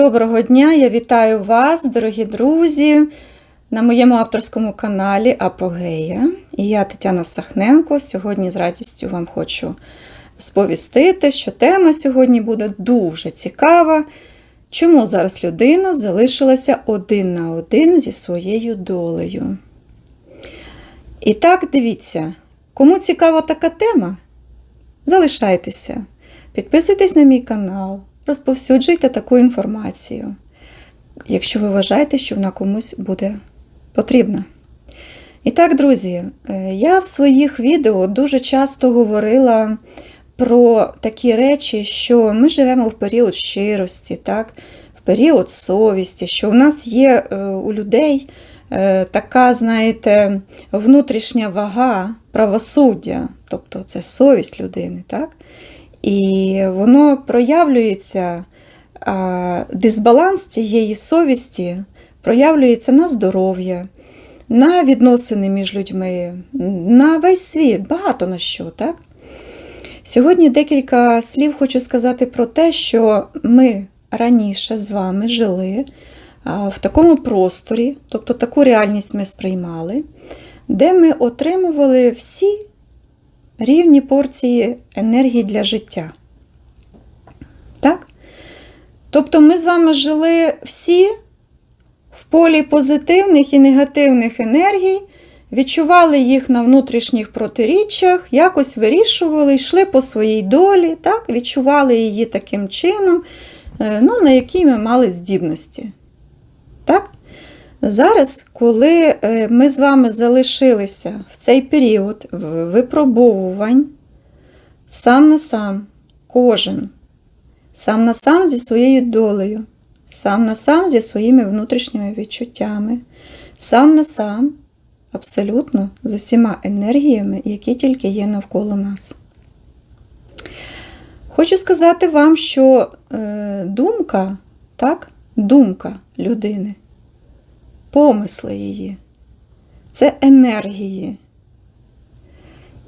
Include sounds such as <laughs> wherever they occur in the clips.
Доброго дня! Я вітаю вас, дорогі друзі, на моєму авторському каналі Апогея. І я Тетяна Сахненко. Сьогодні з радістю вам хочу сповістити, що тема сьогодні буде дуже цікава. Чому зараз людина залишилася один на один зі своєю долею? І так, дивіться, кому цікава така тема? Залишайтеся, підписуйтесь на мій канал, розповсюджуйте таку інформацію, якщо ви вважаєте, що вона комусь буде потрібна. І так, друзі, е, я в своїх відео дуже часто говорила про такі речі, що ми живемо в період щирості, так? в період совісті, що в нас є е, у людей е, така, знаєте, внутрішня вага правосуддя, тобто це совість людини. так? І воно проявлюється, дисбаланс цієї совісті проявлюється на здоров'я, на відносини між людьми, на весь світ, багато на що. так? Сьогодні декілька слів хочу сказати про те, що ми раніше з вами жили в такому просторі, тобто таку реальність ми сприймали, де ми отримували всі рівні порції енергії для життя. Так? Тобто ми з вами жили всі в полі позитивних і негативних енергій, відчували їх на внутрішніх протиріччях, якось вирішували, йшли по своїй долі, так? відчували її таким чином, ну, на які ми мали здібності. Зараз, коли ми з вами залишилися в цей період випробовувань, сам на сам, кожен, сам на сам зі своєю долею, сам на сам зі своїми внутрішніми відчуттями, сам на сам, абсолютно з усіма енергіями, які тільки є навколо нас. Хочу сказати вам, що е, думка, так, думка людини помисли її, це енергії.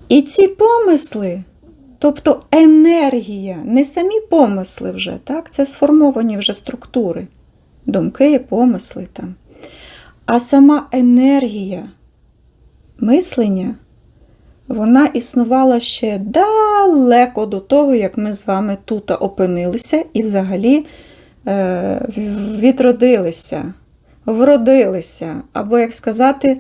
І ці помисли, тобто енергія, не самі помисли вже, так? це сформовані вже структури, думки, помисли там. А сама енергія мислення, вона існувала ще далеко до того, як ми з вами тут опинилися і взагалі е, відродилися вродилися, або, як сказати,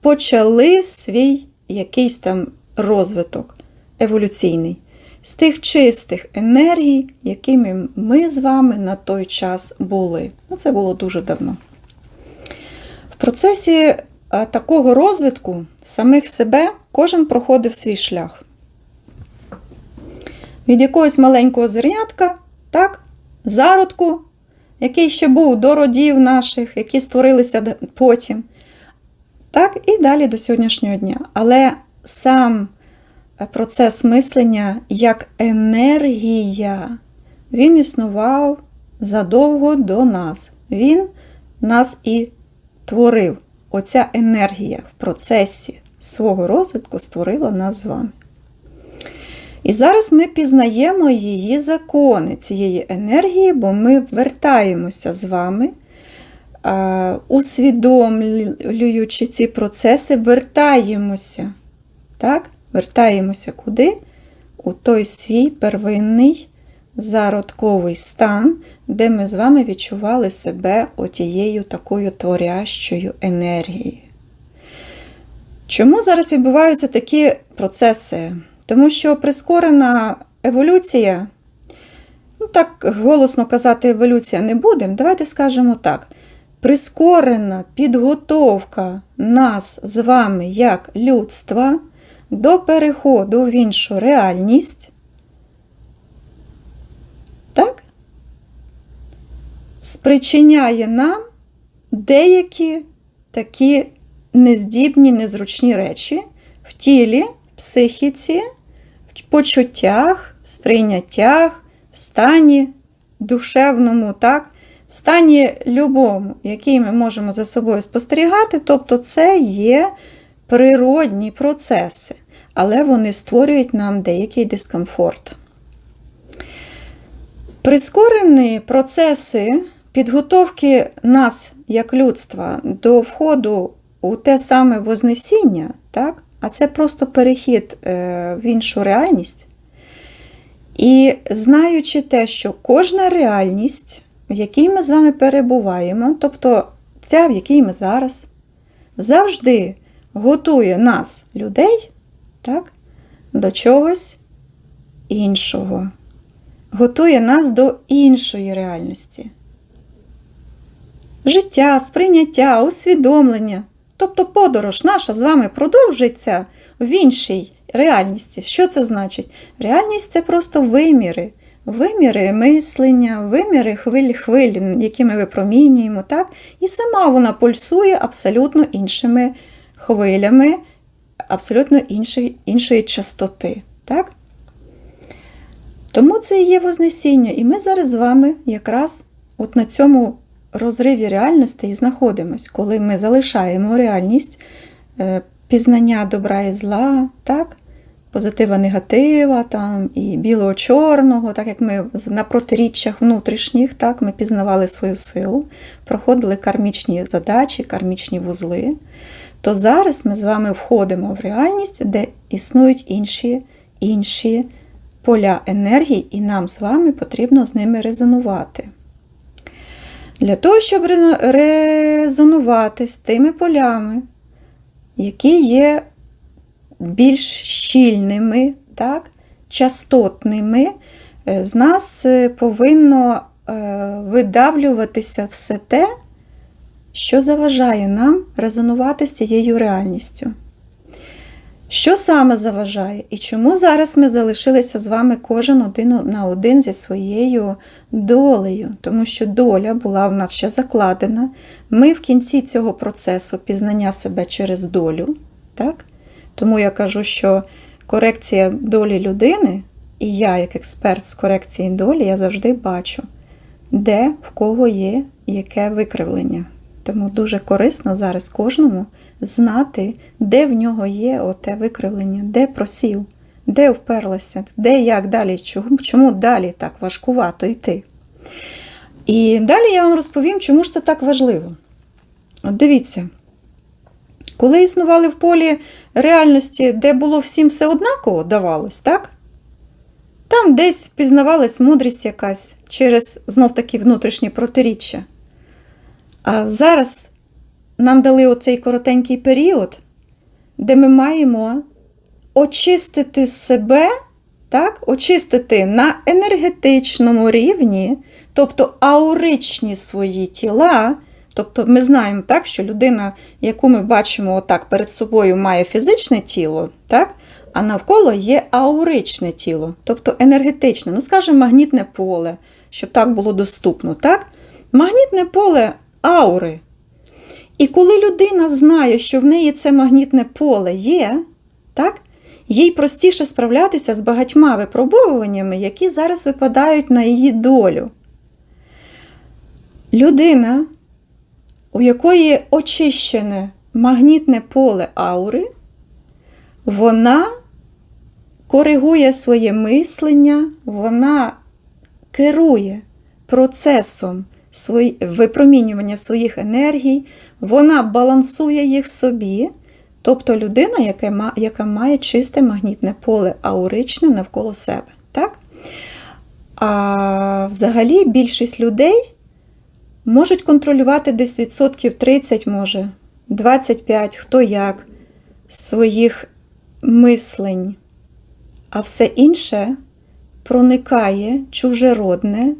почали свій якийсь там розвиток еволюційний з тих чистих енергій, якими ми з вами на той час були. Ну, Це було дуже давно. В процесі такого розвитку самих себе кожен проходив свій шлях. Від якогось маленького зернятка, так, зародку який ще був до родів наших, які створилися потім. Так, і далі до сьогоднішнього дня. Але сам е, процес мислення як енергія, він існував задовго до нас. Він нас і творив. Оця енергія в процесі свого розвитку створила нас з вами. І зараз ми пізнаємо її закони цієї енергії, бо ми вертаємося з вами, усвідомлюючи ці процеси, вертаємося. Так? Вертаємося куди? У той свій первинний зародковий стан, де ми з вами відчували себе отією такою творящою енергією. Чому зараз відбуваються такі процеси? Тому що прискорена еволюція, ну так голосно казати, еволюція не будемо, давайте скажемо так. Прискорена підготовка нас з вами як людства до переходу в іншу реальність. Так? Спричиняє нам деякі такі нездібні, незручні речі в тілі, психіці в почуттях, в сприйняттях, в стані душевному, так? в стані любому, який ми можемо за собою спостерігати, тобто це є природні процеси, але вони створюють нам деякий дискомфорт. Прискорені процеси підготовки нас, як людства, до входу у те саме Вознесіння, так? А це просто перехід е, в іншу реальність. І знаючи те, що кожна реальність, в якій ми з вами перебуваємо, тобто ця, в якій ми зараз, завжди готує нас, людей, так, до чогось іншого. Готує нас до іншої реальності. Життя, сприйняття, усвідомлення. Тобто подорож наша з вами продовжиться в іншій реальності. Що це значить? Реальність це просто виміри. Виміри мислення, виміри хвиль хвиль, які ми випромінюємо, так? І сама вона пульсує абсолютно іншими хвилями, абсолютно іншої, іншої частоти. Так? Тому це і є Вознесіння. І ми зараз з вами якраз от на цьому розриві реальності і знаходимось, коли ми залишаємо реальність е, пізнання добра і зла, так? позитива, негатива, там, і білого-чорного, так як ми на протиріччях внутрішніх так, ми пізнавали свою силу, проходили кармічні задачі, кармічні вузли, то зараз ми з вами входимо в реальність, де існують інші, інші поля енергії, і нам з вами потрібно з ними резонувати. Для того, щоб резонувати з тими полями, які є більш щільними, так, частотними, е, з нас е, повинно е, видавлюватися все те, що заважає нам резонувати з цією реальністю. Що саме заважає? І чому зараз ми залишилися з вами кожен один на один зі своєю долею? Тому що доля була в нас ще закладена. Ми в кінці цього процесу пізнання себе через долю. так? Тому я кажу, що корекція долі людини, і я, як експерт з корекції долі, я завжди бачу, де в кого є яке викривлення. Тому дуже корисно зараз кожному знати, де в нього є оте викривлення, де просів, де вперлася, де як далі, чому, чому далі так важкувато йти. І далі я вам розповім, чому ж це так важливо. От дивіться, коли існували в полі реальності, де було всім все однаково, давалось, так? Там десь впізнавалась мудрість якась через знов таки внутрішнє протиріччя. А зараз нам дали оцей коротенький період, де ми маємо очистити себе, так? очистити на енергетичному рівні, тобто ауричні свої тіла. Тобто ми знаємо, так, що людина, яку ми бачимо отак перед собою, має фізичне тіло, так? а навколо є ауричне тіло, тобто енергетичне, ну, скажімо, магнітне поле, щоб так було доступно. так? Магнітне поле аури. І коли людина знає, що в неї це магнітне поле є, так? їй простіше справлятися з багатьма випробовуваннями, які зараз випадають на її долю. Людина у якої очищене магнітне поле аури, вона коригує своє мислення, вона керує процесом випромінювання своїх енергій, вона балансує їх в собі. Тобто людина, яка має чисте магнітне поле ауричне навколо себе. Так? А взагалі більшість людей можуть контролювати десь відсотків 30, може, 25, хто як, своїх мислень. А все інше проникає чужеродне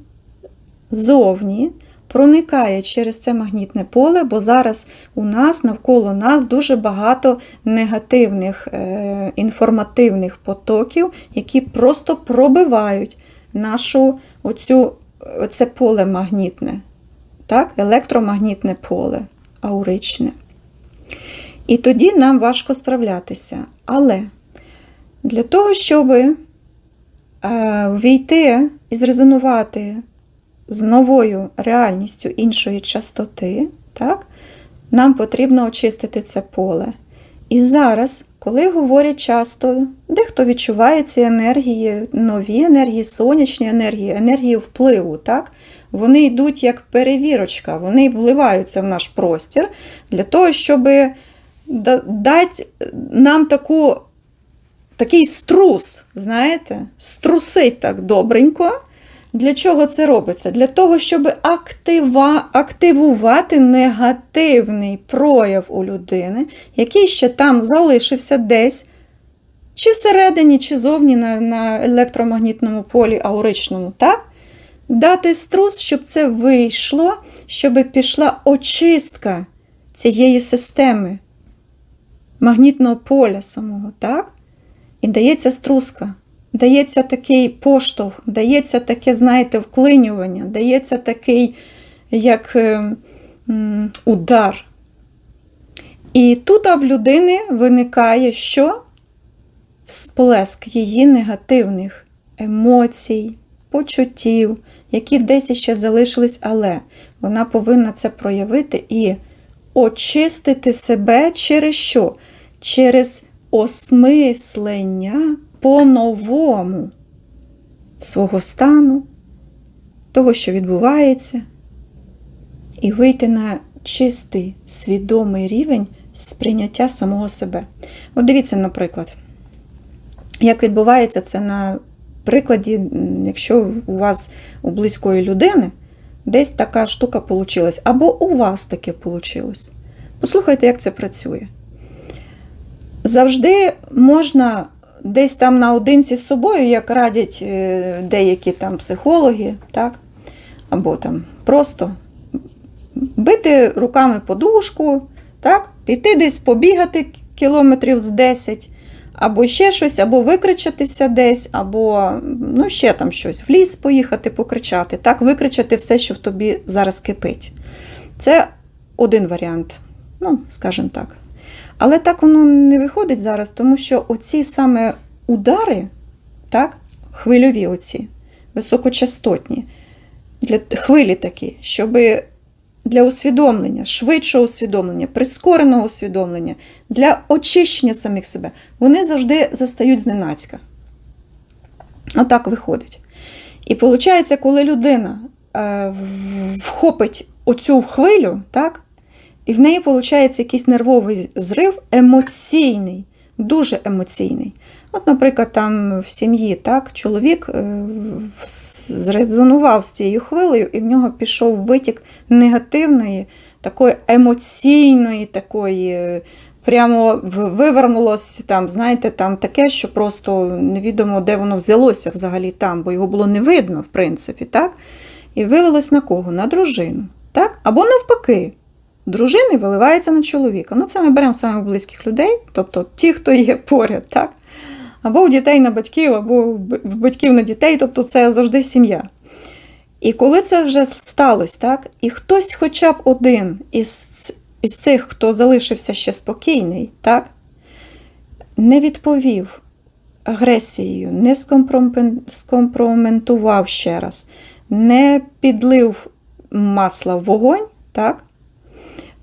зовні, проникає через це магнітне поле, бо зараз у нас навколо нас дуже багато негативних е, інформативних потоків, які просто пробивають нашу оцю, оце поле магнітне так, електромагнітне поле ауричне. І тоді нам важко справлятися. Але для того, щоб е, війти і зрезонувати з новою реальністю іншої частоти, так, нам потрібно очистити це поле. І зараз, коли говорять часто, дехто відчуває ці енергії, нові енергії, сонячні енергії, енергії впливу, так, вони йдуть як перевірочка, вони вливаються в наш простір для того, щоб дати нам таку, такий струс, знаєте, струсить так добренько. Для чого це робиться? Для того, щоб актива, активувати негативний прояв у людини, який ще там залишився десь, чи всередині, чи зовні на на електромагнітному полі ауричному. так? Дати струс, щоб це вийшло, щоб пішла очистка цієї системи, магнітного поля самого. так? І дається струска дається такий поштовх, дається таке, знаєте, вклинювання, дається такий як е, удар. І тут в людини виникає що? Всплеск її негативних емоцій, почуттів, які десь ще залишились, але вона повинна це проявити і очистити себе через що? Через осмислення по-новому свого стану, того, що відбувається, і вийти на чистий, свідомий рівень сприйняття самого себе. От дивіться, наприклад, як відбувається це на прикладі, якщо у вас у близької людини десь така штука получилась, або у вас таке вийшло. Послухайте, як це працює. Завжди можна десь там наодинці з собою, як радять е, деякі там психологи, так? або там просто бити руками подушку, так? піти десь побігати кілометрів з 10, або ще щось, або викричатися десь, або ну, ще там щось, в ліс поїхати, покричати, так? викричати все, що в тобі зараз кипить. Це один варіант, ну, скажімо так. Але так воно не виходить зараз, тому що оці саме удари, так, хвильові оці, високочастотні, для хвилі такі, щоб для усвідомлення, швидшого усвідомлення, прискореного усвідомлення, для очищення самих себе, вони завжди застають зненацька. Отак виходить. І виходить, коли людина е, вхопить оцю хвилю, так, і в неї виходить якийсь нервовий зрив, емоційний, дуже емоційний. От, наприклад, там в сім'ї так, чоловік е, зрезонував з цією хвилею, і в нього пішов витік негативної, такої емоційної, такої, прямо вивернулося там, знаєте, там таке, що просто невідомо, де воно взялося взагалі там, бо його було не видно, в принципі. так? І вилилось на кого? На дружину. так? Або навпаки дружини виливається на чоловіка. Ну, це ми беремо саме близьких людей, тобто ті, хто є поряд, так? Або у дітей на батьків, або в батьків на дітей, тобто це завжди сім'я. І коли це вже сталося, так, і хтось хоча б один із із цих, хто залишився ще спокійний, так, не відповів агресією, не скомпроментував ще раз, не підлив масла в вогонь, так,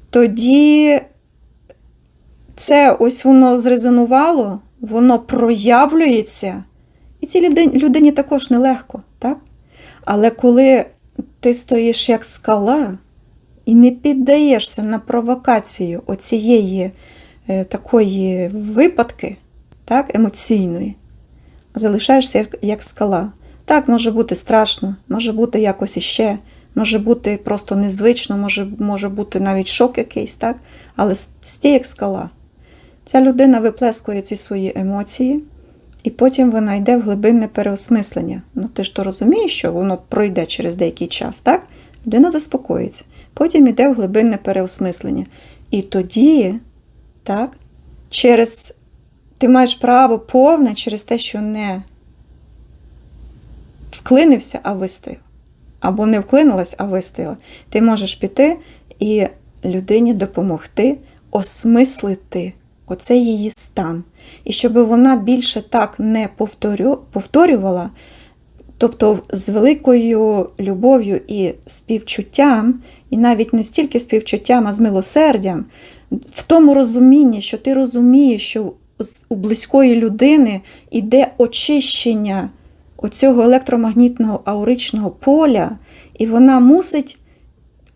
тоді це ось воно зрезонувало, воно проявлюється. І цій людині також нелегко, так? Але коли ти стоїш як скала і не піддаєшся на провокацію оцієї е, такої випадки, так, емоційної, залишаєшся як, скала. Так, може бути страшно, може бути якось іще. Може бути просто незвично, може може бути навіть шок якийсь, так? але стій як скала. Ця людина виплескує ці свої емоції, і потім вона йде в глибинне переосмислення. Ну, ти ж то розумієш, що воно пройде через деякий час, так? Людина заспокоїться. Потім йде в глибинне переосмислення. І тоді, так, через ти маєш право повне через те, що не вклинився, а вистояв або не вклинилась, а вистояла, ти можеш піти і людині допомогти осмислити оцей її стан. І щоб вона більше так не повторювала, тобто з великою любов'ю і співчуттям, і навіть не стільки співчуттям, а з милосердям, в тому розумінні, що ти розумієш, що у близької людини йде очищення оцього електромагнітного ауричного поля, і вона мусить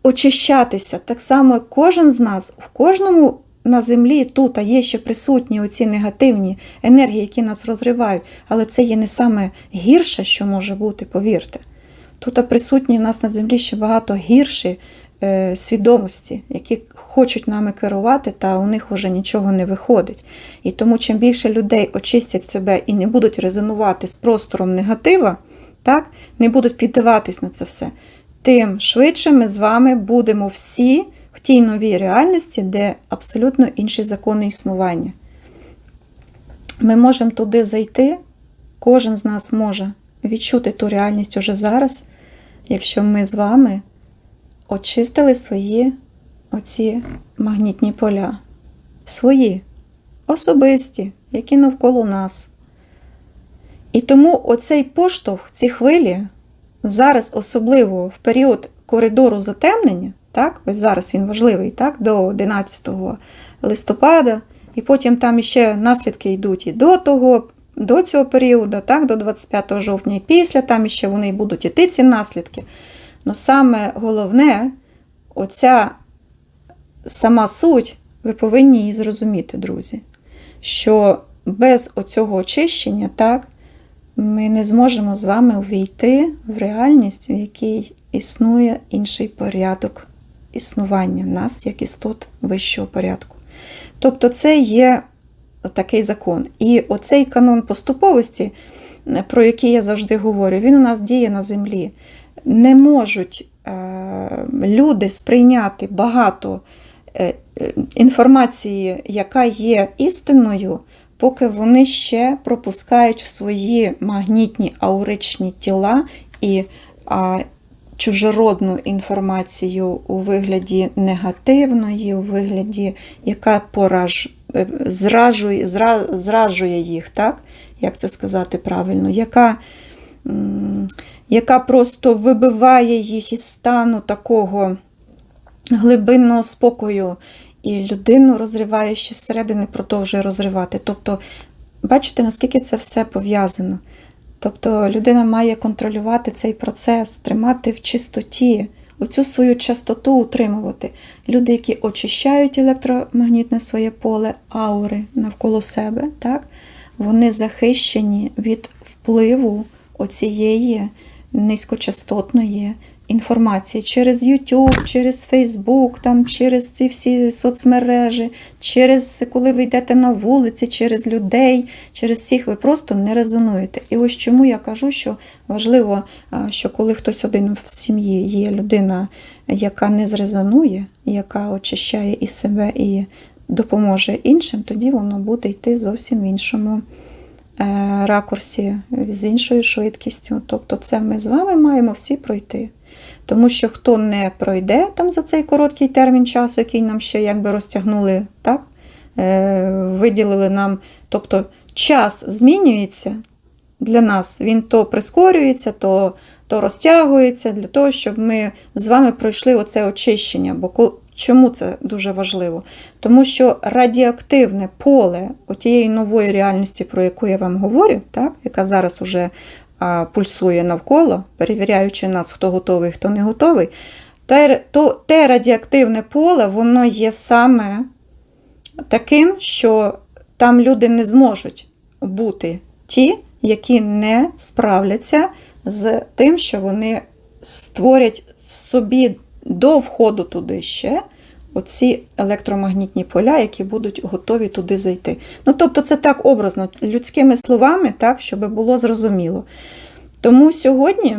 очищатися. Так само як кожен з нас, в кожному на землі тут а є ще присутні оці негативні енергії, які нас розривають, але це є не саме гірше, що може бути, повірте. Тут присутні в нас на землі ще багато гірші свідомості, які хочуть нами керувати, та у них вже нічого не виходить. І тому, чим більше людей очистять себе і не будуть резонувати з простором негатива, так, не будуть піддаватись на це все, тим швидше ми з вами будемо всі в тій новій реальності, де абсолютно інші закони існування. Ми можемо туди зайти, кожен з нас може відчути ту реальність уже зараз, якщо ми з вами очистили свої оці магнітні поля. Свої, особисті, які навколо нас. І тому оцей поштовх, ці хвилі, зараз, особливо в період коридору затемнення, так, ось зараз він важливий, так, до 11 листопада, і потім там іще наслідки йдуть і до того, до цього періоду, так, до 25 жовтня, і після там іще вони будуть іти ці наслідки. Ну саме головне, оця сама суть, ви повинні її зрозуміти, друзі, що без оцього очищення, так, ми не зможемо з вами увійти в реальність, в якій існує інший порядок існування нас, як істот вищого порядку. Тобто, це є такий закон. І оцей канон поступовості, про який я завжди говорю, він у нас діє на землі. Не можуть е, люди сприйняти багато е, інформації, яка є істинною, поки вони ще пропускають в свої магнітні ауричні тіла і а, чужородну інформацію у вигляді негативної, у вигляді, яка пораж, е, зражує, зра, зражує їх, так? як це сказати правильно, яка, м, яка просто вибиває їх із стану такого глибинного спокою, і людину розриває ще зсередини, продовжує розривати. Тобто, бачите, наскільки це все пов'язано. Тобто людина має контролювати цей процес, тримати в чистоті, оцю свою частоту утримувати. Люди, які очищають електромагнітне своє поле, аури навколо себе, так, вони захищені від впливу оцієї низькочастотної інформації через YouTube, через Facebook, там, через ці всі соцмережі, через коли ви йдете на вулиці, через людей, через всіх ви просто не резонуєте. І ось чому я кажу, що важливо, що коли хтось один в сім'ї є людина, яка не зрезонує, яка очищає і себе, і допоможе іншим, тоді воно буде йти зовсім в іншому ракурсі, з іншою швидкістю. Тобто, це ми з вами маємо всі пройти. Тому що хто не пройде там за цей короткий термін часу, який нам ще якби розтягнули, так? Е, виділили нам, тобто час змінюється для нас, він то прискорюється, то, то розтягується для того, щоб ми з вами пройшли оце очищення. Бо чому це дуже важливо? Тому що радіоактивне поле тієї нової реальності, про яку я вам говорю, так? яка зараз уже а, пульсує навколо, перевіряючи нас, хто готовий, хто не готовий, те, то, те радіоактивне поле, воно є саме таким, що там люди не зможуть бути ті, які не справляться з тим, що вони створять в собі до входу туди ще оці електромагнітні поля, які будуть готові туди зайти. Ну, тобто, це так образно, людськими словами, так, щоб було зрозуміло. Тому сьогодні.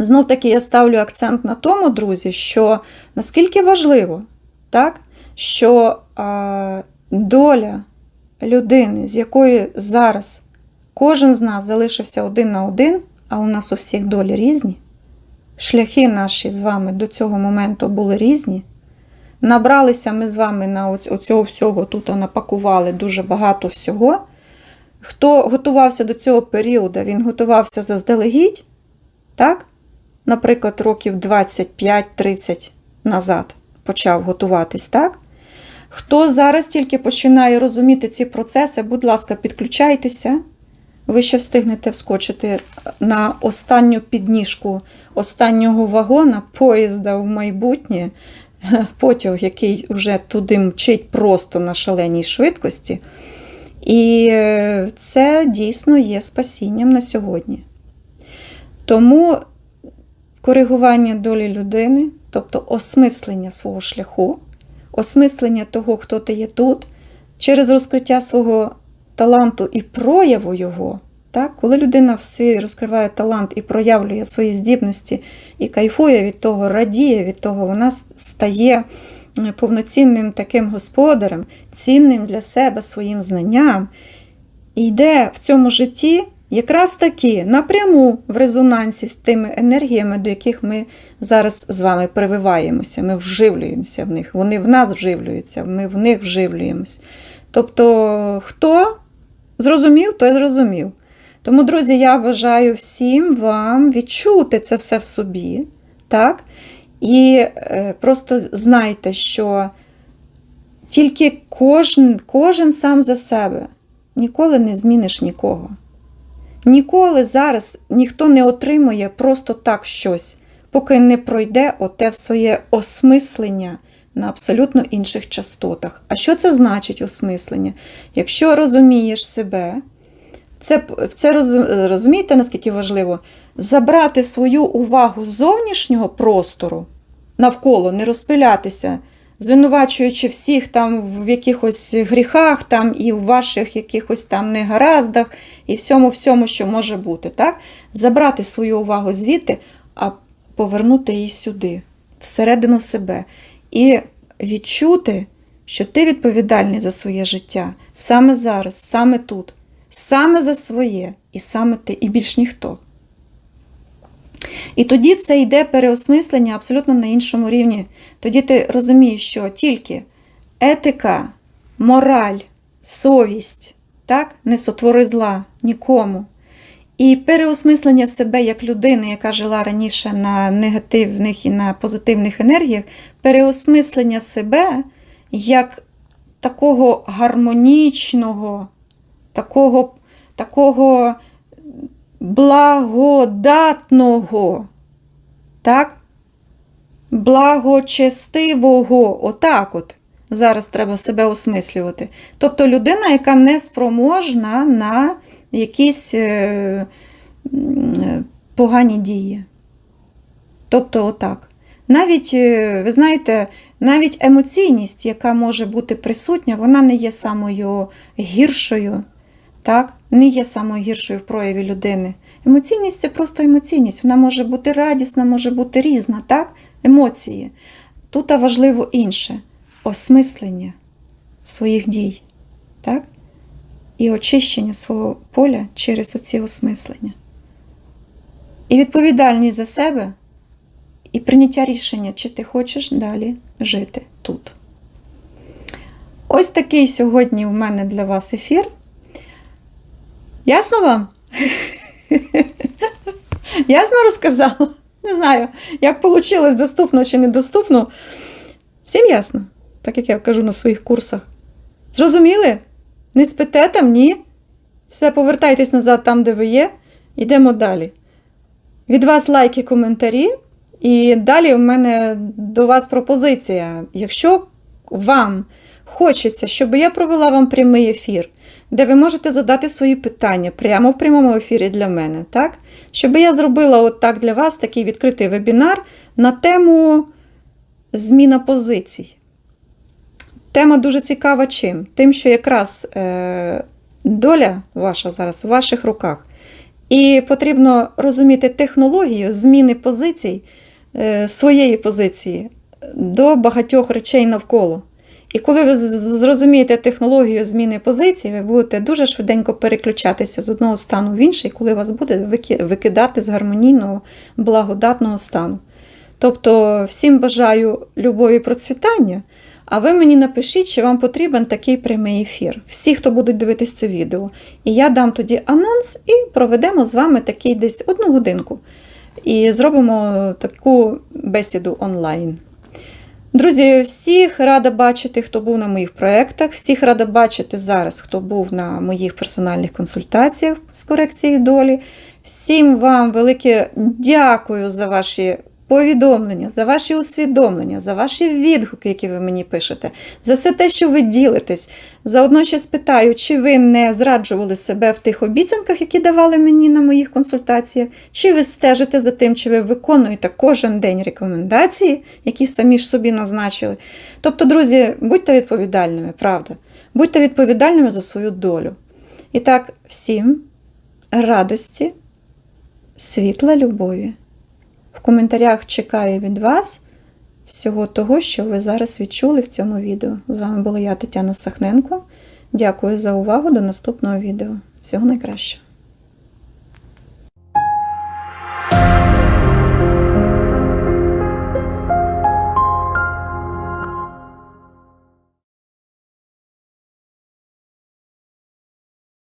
Знов таки я ставлю акцент на тому, друзі, що наскільки важливо, так, що а, доля людини, з якої зараз кожен з нас залишився один на один, а у нас у всіх долі різні, шляхи наші з вами до цього моменту були різні. Набралися ми з вами на оць- оцього всього, тут напакували дуже багато всього. Хто готувався до цього періоду, він готувався заздалегідь, так? наприклад, років 25-30 назад почав готуватись, так? Хто зараз тільки починає розуміти ці процеси, будь ласка, підключайтеся. Ви ще встигнете вскочити на останню підніжку останнього вагона поїзда в майбутнє, <laughs> потяг, який вже туди мчить просто на шаленій швидкості. І е, це дійсно є спасінням на сьогодні. Тому коригування долі людини, тобто осмислення свого шляху, осмислення того, хто ти є тут, через розкриття свого таланту і прояву його. Так? Коли людина в свій розкриває талант і проявлює свої здібності і кайфує від того, радіє від того, вона стає повноцінним таким господарем, цінним для себе своїм знанням, і йде в цьому житті якраз таки напряму в резонансі з тими енергіями, до яких ми зараз з вами прививаємося, ми вживлюємося в них. Вони в нас вживлюються, ми в них вживлюємось. Тобто, хто зрозумів, той зрозумів. Тому, друзі, я бажаю всім вам відчути це все в собі. так? І е, просто знайте, що тільки кожен, кожен сам за себе ніколи не зміниш нікого. Ніколи зараз ніхто не отримує просто так щось, поки не пройде оте своє осмислення на абсолютно інших частотах. А що це значить осмислення? Якщо розумієш себе, це це розумієте, наскільки важливо? Забрати свою увагу з зовнішнього простору навколо, не розпилятися, звинувачуючи всіх там в якихось гріхах, там і в ваших якихось там негараздах, і всьому, всьому, що може бути. так? Забрати свою увагу звідти, а повернути її сюди, всередину себе. І відчути, що ти відповідальний за своє життя саме зараз, саме тут саме за своє, і саме ти, і більш ніхто. І тоді це йде переосмислення абсолютно на іншому рівні. Тоді ти розумієш, що тільки етика, мораль, совість так, не сотвори зла нікому. І переосмислення себе як людини, яка жила раніше на негативних і на позитивних енергіях, переосмислення себе як такого гармонічного, такого, такого благодатного, так? Благочестивого, отак от. Зараз треба себе осмислювати. Тобто людина, яка не спроможна на якісь е, погані дії. Тобто, отак. Навіть, е, ви знаєте, навіть емоційність, яка може бути присутня, вона не є самою гіршою так, не є самою гіршою в прояві людини. Емоційність це просто емоційність. Вона може бути радісна, може бути різна, так? емоції. Тут важливо інше осмислення своїх дій. так? І очищення свого поля через оці осмислення. І відповідальність за себе, і прийняття рішення, чи ти хочеш далі жити тут. Ось такий сьогодні у мене для вас ефір. Ясно вам? <laughs> Ясно розказала? Не знаю, як вийшло доступно чи недоступно. Всім ясно, так як я кажу на своїх курсах. Зрозуміли? Не спите там, ні? Все, повертайтесь назад там, де ви є. Йдемо далі. Від вас лайки, коментарі. І далі у мене до вас пропозиція. Якщо вам хочеться, щоб я провела вам прямий ефір, де ви можете задати свої питання прямо в прямому ефірі для мене, так? Щоб я зробила от так для вас такий відкритий вебінар на тему зміна позицій. Тема дуже цікава чим? Тим, що якраз е, доля ваша зараз у ваших руках. І потрібно розуміти технологію зміни позицій, е, своєї позиції до багатьох речей навколо. І коли ви зрозумієте технологію зміни позиції, ви будете дуже швиденько переключатися з одного стану в інший, коли вас буде викидати з гармонійного, благодатного стану. Тобто, всім бажаю любові процвітання, а ви мені напишіть, що вам потрібен такий прямий ефір. Всі, хто будуть дивитися це відео. І я дам тоді анонс і проведемо з вами такий десь одну годинку. І зробимо таку бесіду онлайн. Друзі, всіх рада бачити, хто був на моїх проєктах, всіх рада бачити зараз, хто був на моїх персональних консультаціях з корекції долі. Всім вам велике дякую за ваші повідомлення, за ваші усвідомлення, за ваші відгуки, які ви мені пишете, за все те, що ви ділитесь. Заодно ще спитаю, чи ви не зраджували себе в тих обіцянках, які давали мені на моїх консультаціях, чи ви стежите за тим, чи ви виконуєте кожен день рекомендації, які самі ж собі назначили. Тобто, друзі, будьте відповідальними, правда. Будьте відповідальними за свою долю. І так, всім радості, світла любові. В коментарях чекаю від вас всього того, що ви зараз відчули в цьому відео. З вами була я, Тетяна Сахненко. Дякую за увагу. До наступного відео. Всього найкращого.